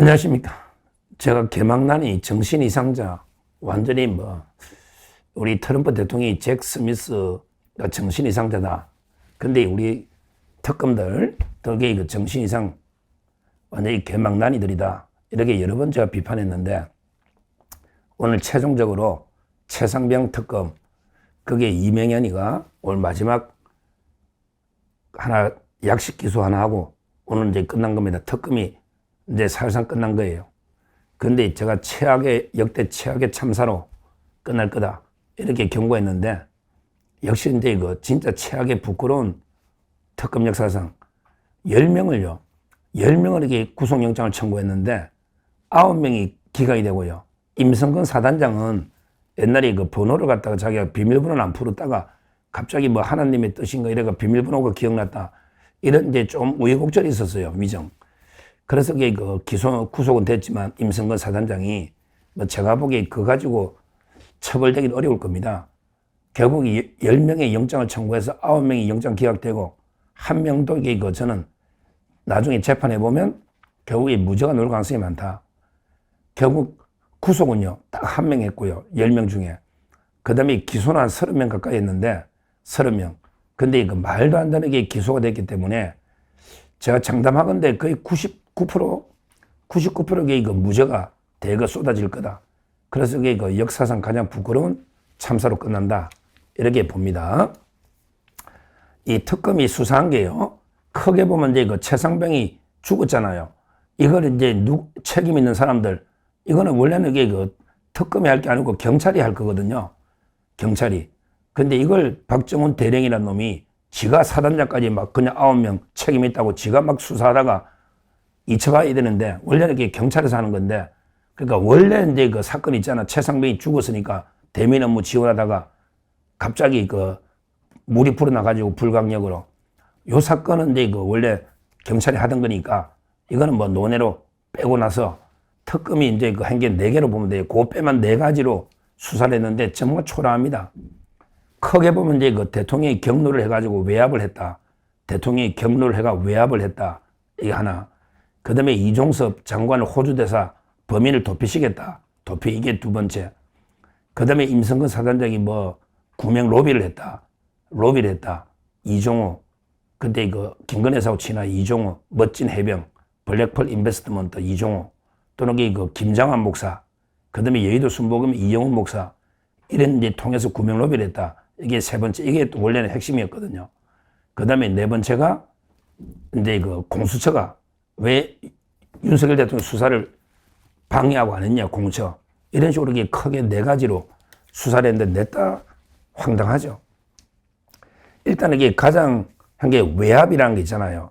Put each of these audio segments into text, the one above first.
안녕하십니까. 제가 개망난이 정신 이상자, 완전히 뭐, 우리 트럼프 대통령이 잭 스미스가 정신 이상자다. 근데 우리 특검들, 덕에 그 정신 이상, 완전히 개망난이들이다. 이렇게 여러 번 제가 비판했는데, 오늘 최종적으로 최상병 특검, 그게 이명현이가 오늘 마지막 하나 약식 기소 하나 하고 오늘 이제 끝난 겁니다. 특검이 이제 사실상 끝난 거예요. 근데 제가 최악의 역대 최악의 참사로 끝날 거다 이렇게 경고했는데 역시 이제 이거 진짜 최악의 부끄러운 특검 역사상 10명을요. 10명을 이렇게 구속영장을 청구했는데 9명이 기각이 되고요. 임성근 사단장은 옛날에 그 번호를 갖다가 자기가 비밀번호를 안 풀었다가 갑자기 뭐 하나님의 뜻인가 이래가 비밀번호가 기억났다. 이런 이제 좀 우여곡절이 있었어요. 위정. 그래서 그 기소, 구속은 됐지만 임성근 사단장이 뭐 제가 보기에 그거 가지고 처벌되기는 어려울 겁니다. 결국 10명의 영장을 청구해서 9명이 영장 기각되고 한 명도 이게 그 저는 나중에 재판해 보면 결국에 무죄가 나올 가능성이 많다. 결국 구속은요, 딱 한 명 했고요. 10명 중에. 그 다음에 기소는 한 30명 가까이 했는데, 30명. 근데 그 말도 안 되는 게 기소가 됐기 때문에 제가 장담하건데 거의 99%, 99%의 이거 무죄가 대거 쏟아질 거다. 그래서 이게 그 역사상 가장 부끄러운 참사로 끝난다. 이렇게 봅니다. 이 특검이 수사한 게요. 크게 보면 이제 그 최상병이 죽었잖아요. 이걸 이제 누, 책임 있는 사람들, 이거는 원래는 이게 그 특검이 할 게 아니고 경찰이 할 거거든요. 경찰이. 근데 이걸 박정훈 대령이라는 놈이 지가 사단장까지 막 그냥 아홉 명 책임 있다고 지가 막 수사하다가 잊혀가야 되는데 원래는 이게 경찰에서 하는 건데 그러니까 원래 이제 그 사건 있잖아. 최상병이 죽었으니까 대민 업무 지원하다가 갑자기 그 물이 불어나가지고 불강력으로 요 사건은 이제 그 원래 경찰이 하던 거니까 이거는 뭐 논외로 빼고 나서 특검이 이제 그 한 개 네 개로 보면 돼요. 그 빼만 네 가지로 수사를 했는데 정말 초라합니다. 크게 보면 이제 그 대통령이 경로를 해가지고 외압을 했다. 대통령이 경로를 해가 외압을 했다. 이게 하나. 그 다음에 이종섭 장관을 호주 대사 범인을 도피시켰다. 도피 이게 두 번째. 그 다음에 임성근 사단장이 뭐 구명 로비를 했다. 로비를 했다. 이종호. 그때 그 김건혜사하고 친한 이종호. 멋진 해병. 블랙펄 인베스트먼트 이종호. 또는 그 김장환 목사. 그 다음에 여의도 순복음 이영훈 목사. 이런 이제 통해서 구명 로비를 했다. 이게 세 번째. 이게 또 원래는 핵심이었거든요. 그 다음에 네 번째가 이제 그 공수처가 왜 윤석열 대통령 수사를 방해하고 안 했냐, 공처. 이런 식으로 이게 크게 네 가지로 수사를 했는데 냈다 황당하죠. 일단 이게 가장 한 게 외압이라는 게 있잖아요.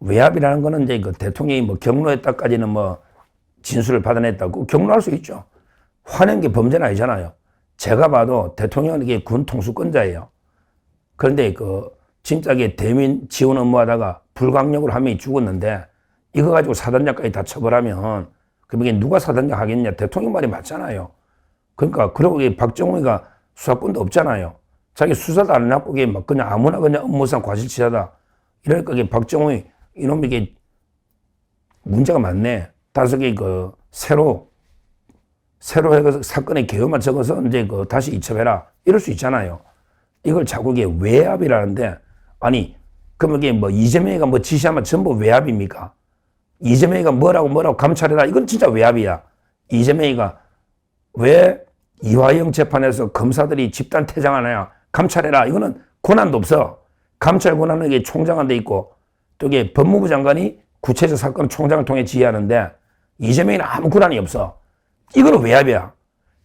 외압이라는 거는 이제 그 대통령이 뭐 경로했다까지는 뭐 진술을 받아냈다고 경로할 수 있죠. 화낸 게 범죄는 아니잖아요. 제가 봐도 대통령은 이게 군 통수권자예요. 그런데 그 진짜 게 대민 지원 업무하다가 불강력으로 한 명이 죽었는데 이거 가지고 사단장까지 다 처벌하면 그럼 이게 누가 사단장 하겠냐? 대통령 말이 맞잖아요. 그러니까 그러고 박정우가 수사권도 없잖아요. 자기 수사도 안 이게 막 그냥 아무나 그냥 업무상 과실치사다. 이러니까 이게 박정우 이놈이 게 문제가 많네. 다섯 개 그 새로 새로 해서 사건의 개요만 적어서 이제 그 다시 이첩해라. 이럴 수 있잖아요. 이걸 자꾸 이게 외압이라는데 아니 그러면 이게 뭐 이재명이가 뭐 지시하면 전부 외압입니까? 이재명이가 뭐라고 뭐라고 감찰해라. 이건 진짜 외압이야. 이재명이가 왜 이화영 재판에서 검사들이 집단 퇴장하느냐. 감찰해라. 이거는 권한도 없어. 감찰 권한은 이게 총장한테 있고 또 이게 법무부 장관이 구체적 사건 총장을 통해 지휘하는데 이재명이는 아무 권한이 없어. 이거는 외압이야.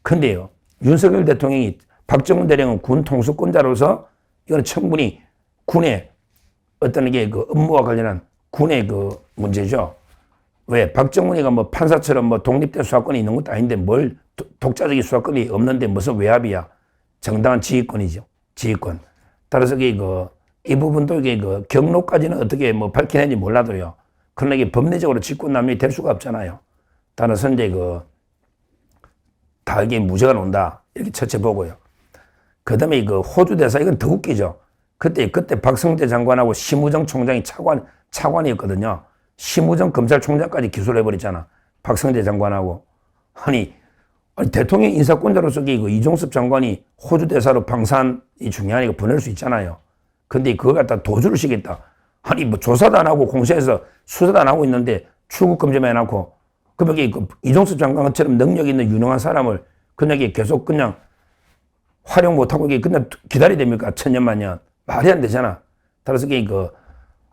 근데요. 윤석열 대통령이 박정훈 대령은 군 통수권자로서 이거는 충분히 군의 어떤 이게 그 업무와 관련한 군의 그 문제죠. 왜 박정훈이가 뭐 판사처럼 뭐 독립된 수사권이 있는 것도 아닌데 뭘 독자적인 수사권이 없는데 무슨 외압이야? 정당한 지휘권이죠. 지휘권. 따라서 그, 이 부분도 이게 그 경로까지는 어떻게 뭐 밝히는지 몰라도요. 그러나 이게 법리적으로 직권남용이 될 수가 없잖아요. 따라서 이제 그, 다 이게 무죄가 논다. 이렇게 첫째 보고요. 그 다음에 그 호주 대사, 이건 더 웃기죠. 그때, 그때 박성재 장관하고 심우정 총장이 차관, 차관이었거든요. 심우정 검찰총장까지 기소를 해버렸잖아. 박성재 장관하고 아니, 아니 대통령 인사권자로서 그 이종섭 장관이 호주 대사로 방산이 중요하니까 보낼 수 있잖아요. 근데 그거 갖다 도주를 시켰다. 아니 뭐 조사도 안 하고 공수해서 수사도 안 하고 있는데 출국 금지만 해놓고 그럼 여기 그 이종섭 장관처럼 능력 있는 유능한 사람을 그냥 계속 그냥 활용 못하고 그냥 기다려야 됩니까? 천년만년. 말이 안 되잖아. 따라서 그,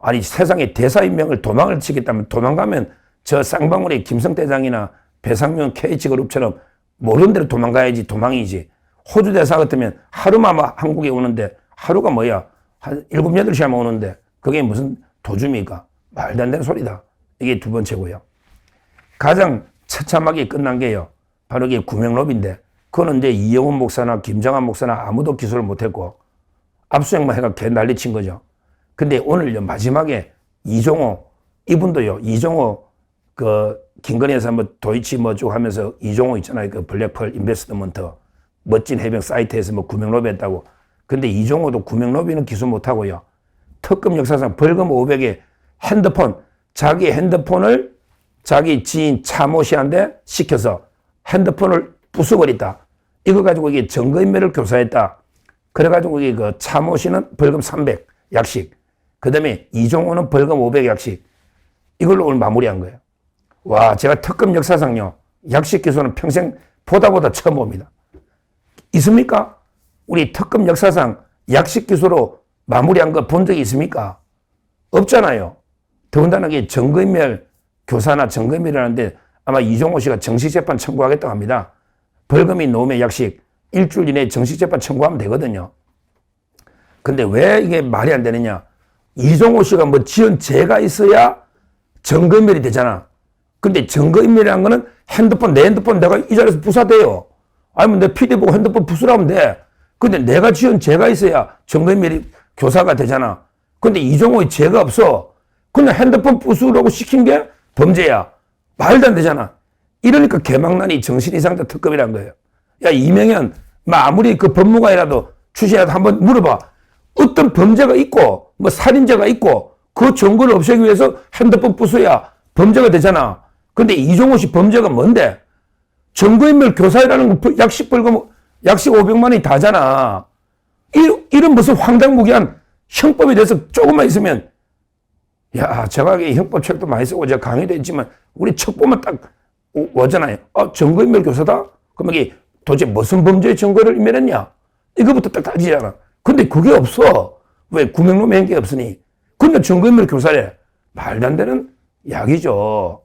아니 세상에 대사인명을 도망을 치겠다면 도망가면 저 쌍방울의 김성대장이나 배상용 KH그룹처럼 모르는 대로 도망가야지 도망이지. 호주 대사 같으면 하루만 막 한국에 오는데 하루가 뭐야? 한 일곱, 여덟 시간만 오는데 그게 무슨 도주입니까? 말도 안 되는 소리다. 이게 두 번째고요. 가장 처참하게 끝난 게요. 바로 이게 구명로비인데 그거는 이제 이영훈 목사나 김정한 목사나 아무도 기소를 못했고 압수수색만 해가 개 난리 친 거죠. 근데 오늘요 마지막에 이종호 이분도요 이종호 그 김건희에서 뭐 도이치 뭐 쭉 하면서 이종호 있잖아요 그 블랙펄 인베스트먼트 멋진 해병 사이트에서 뭐 구명로비 했다고. 근데 이종호도 구명로비는 기소 못하고요. 특급 역사상 벌금 500에 핸드폰 자기 핸드폰을 자기 지인 차모 씨한테 시켜서 핸드폰을 부숴버렸다. 이거 가지고 이게 증거인멸을 교사했다. 그래가지고 이게 그 차모 씨는 벌금 300 약식. 그 다음에 이종호는 벌금 500 약식. 이걸로 오늘 마무리한 거예요. 와, 제가 특급 역사상요. 약식 기소는 평생 보다 보다 처음 봅니다. 있습니까? 우리 특급 역사상 약식 기소로 마무리한 거 본 적이 있습니까? 없잖아요. 더군다나 이게 증거인멸 교사나 증거인멸이라는데 아마 이종호 씨가 정식재판 청구하겠다고 합니다. 벌금이 노면 약식 일주일 이내에 정식재판 청구하면 되거든요. 근데 왜 이게 말이 안 되느냐? 이종호 씨가 뭐 지은 죄가 있어야 증거인멸이 되잖아. 근데 증거인멸이라는 거는 핸드폰, 내 핸드폰 내가 이 자리에서 부사돼요. 아니면 내 PD 보고 핸드폰 부수라면 돼. 근데 내가 지은 죄가 있어야 증거인멸이 교사가 되잖아. 근데 이종호의 죄가 없어. 그냥 핸드폰 부수라고 시킨 게 범죄야. 말도 안 되잖아. 이러니까 개망난이 정신 이상자 특급이란 거예요. 야, 이명현, 뭐 아무리 그 법무관이라도 출신이라도 한번 물어봐. 어떤 범죄가 있고, 뭐 살인죄가 있고, 그 증거를 없애기 위해서 핸드폰 부수야 범죄가 되잖아. 근데 이종호 씨 범죄가 뭔데? 증거인멸 교사이라는 거 약식 벌금, 약식 500만 원이 다잖아. 이, 이런 무슨 황당무계한 형법에 대해서 조금만 있으면, 야, 제가 이 형법 책도 많이 쓰고 제가 강의도 했지만, 우리 책 보면 딱 오- 오잖아요. 어, 증거인멸 교사다? 그럼 이게 도대체 무슨 범죄의 증거를 인멸했냐? 이거부터 딱 따지잖아. 근데 그게 없어. 왜? 구명로에 한게 없으니. 근데 증거인멸 교사래. 말도 안 되는 약이죠.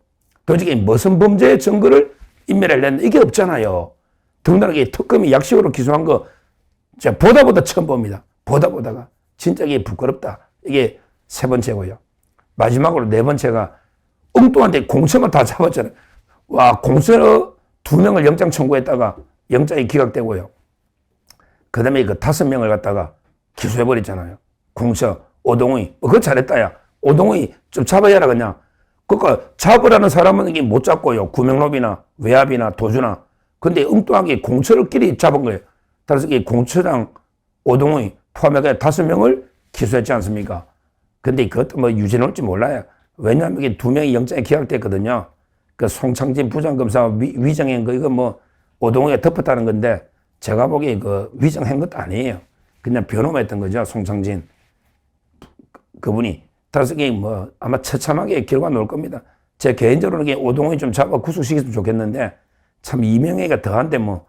도대체 무슨 범죄의 증거를 인멸하려는 이게 없잖아요. 더군다나 특검이 약식으로 기소한 거, 제가 보다 보다 처음 봅니다. 보다 보다가. 진짜 이게 부끄럽다. 이게 세 번째고요. 마지막으로 네 번째가 엉뚱한데 공처만 다 잡았잖아요. 와, 공처 두 명을 영장 청구했다가 영장이 기각되고요. 그 다음에 그 다섯 명을 갖다가 기소해버렸잖아요. 공처, 오동의. 어, 그거 잘했다, 야. 오동의 좀 잡아야라, 그냥. 그니까 잡으라는 사람은 이게 못 잡고요. 구명로비나 외압이나 도주나. 근데 엉뚱하게 공처를끼리 잡은 거예요. 따라서 이 공처장 오동의 포함해서 다섯 명을 기소했지 않습니까? 근데 그것도 뭐 유죄 나올지 몰라요. 왜냐하면 이게 두 명이 영장이 기각됐거든요. 그 송창진 부장검사 위, 위정한 거 이거 뭐 오동호가 덮었다는 건데 제가 보기에 그 위정한 것도 아니에요. 그냥 변호했던 거죠. 송창진 그분이. 따라서 뭐 아마 처참하게 결과 나올 겁니다. 제 개인적으로는 오동훈이 좀 잡아 구속시켰으면 좋겠는데 참 이명혜가 더한데 뭐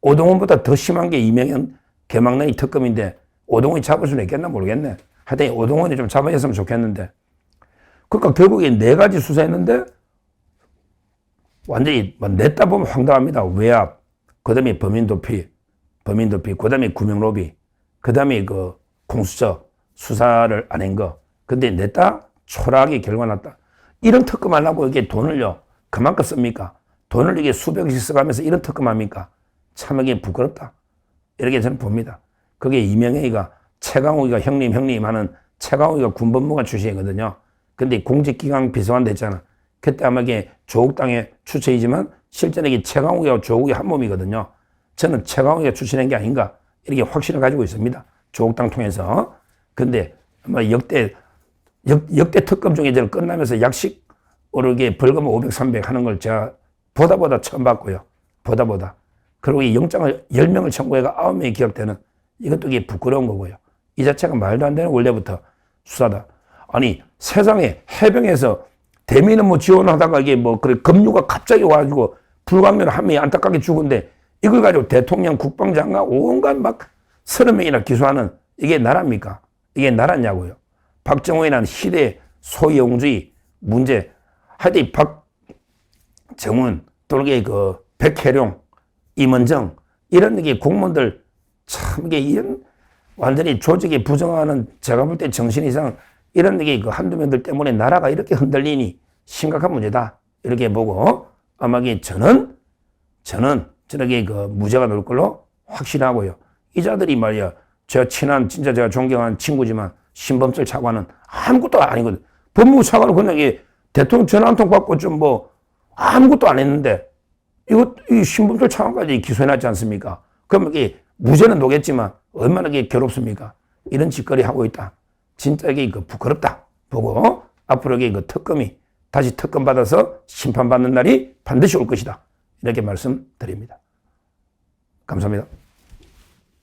오동훈보다 더 심한 게 이명현 개망난이 특검인데 오동훈이 잡을 수는 있겠나 모르겠네. 하여튼 오동훈이 좀 잡아줬으면 좋겠는데. 그러니까 결국에 네 가지 수사했는데 완전히 뭐 냈다 보면 황당합니다. 외압, 그 다음에 범인도피, 범인도피, 그 다음에 구명로비, 그 다음에 그 공수처 수사를 안 한 거. 근데 냈다 초라하게 결과 났다. 이런 특검 하려고 이게 돈을요 그만큼 씁니까? 돈을 이게 수백씩 써가면서 이런 특검 합니까? 참 이게 부끄럽다. 이렇게 저는 봅니다. 그게 이명혜가 최강욱이가 형님 형님 하는 최강욱이가 군법무관 출신이거든요. 근데 공직기강 비서관 됐잖아. 그때 아마 이게 조국 당의 추천이지만 실제는 이게 최강욱이하고 조국이 한 몸이거든요. 저는 최강욱이가 추천한 게 아닌가 이렇게 확신을 가지고 있습니다. 조국당 통해서. 근데 아마 역대 역, 역대 특검 중에 저는 끝나면서 약식으로 이게 벌금 500, 300 하는 걸 제가 보다 보다 처음 봤고요. 보다 보다. 그리고 이 영장을 10명을 청구해가 9명이 기각되는 이것도 이게 부끄러운 거고요. 이 자체가 말도 안 되는 원래부터 수사다. 아니 세상에 해병에서 대미는 뭐 지원하다가 이게 뭐 그래 급류가 갑자기 와가지고 불광면 한 명이 안타깝게 죽은데 이걸 가지고 대통령 국방장관 온갖 막 서너 명이나 기소하는 이게 나라입니까? 이게 나라냐고요. 박정호이라는 시대 소영주의 문제 하여튼 이 박정훈 또는 이게 그 백혜룡 임원정 이런 게 공무원들 참 이게 이런 완전히 조직에 부정하는 제가 볼 때 정신 이상 이런 게 그 한두 명들 때문에 나라가 이렇게 흔들리니 심각한 문제다 이렇게 보고 아마게 저는 저는 저렇게 그 무죄가 나올 걸로 확신하고요. 이 자들이 말이야 제가 친한 진짜 제가 존경하는 친구지만 신범철 차관은 아무것도 아니거든. 법무부 차관은 그냥 이 대통령 전화 한 통 받고 좀 뭐 아무것도 안 했는데 이거 이 신범철 차관까지 기소해놨지 않습니까? 그러면 이게 무죄는 녹겠지만 얼마나 이게 괴롭습니까? 이런 짓거리 하고 있다. 진짜 이게 그 부끄럽다. 보고 앞으로 이게 그 특검이 다시 특검 받아서 심판받는 날이 반드시 올 것이다. 이렇게 말씀드립니다. 감사합니다.